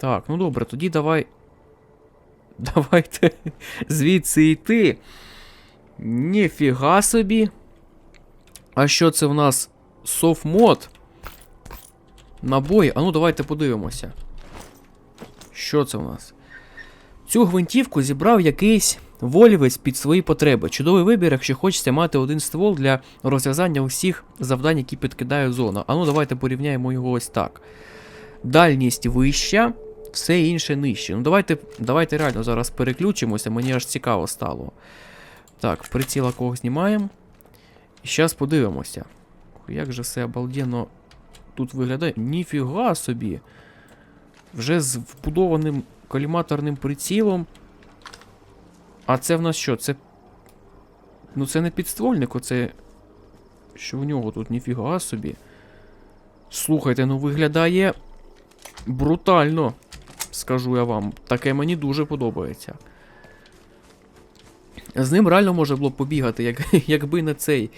Так, ну добре, тоді давай. Давайте звідси йти. Ніфіга собі. А що це в нас? Софмод? Набої. А ну давайте подивимося. Що це в нас? Цю гвинтівку зібрав якийсь волівець під свої потреби. Чудовий вибір, якщо хочеться мати один ствол для розв'язання усіх завдань, які підкидає зона. А ну давайте порівняємо його ось так. Дальність вища, все інше нижче. Ну давайте, давайте реально зараз переключимося, мені аж цікаво стало. Так, приціла кого знімаємо. І зараз подивимося. Як же все обалденно тут виглядає. Ніфіга собі. Вже з вбудованим коліматорним прицілом. А це в нас що? Це. Ну це не підствольник, оце. Що в нього тут ніфіга собі. Слухайте, ну виглядає брутально, скажу я вам. Таке мені дуже подобається. З ним реально можна було побігати, як, якби не цей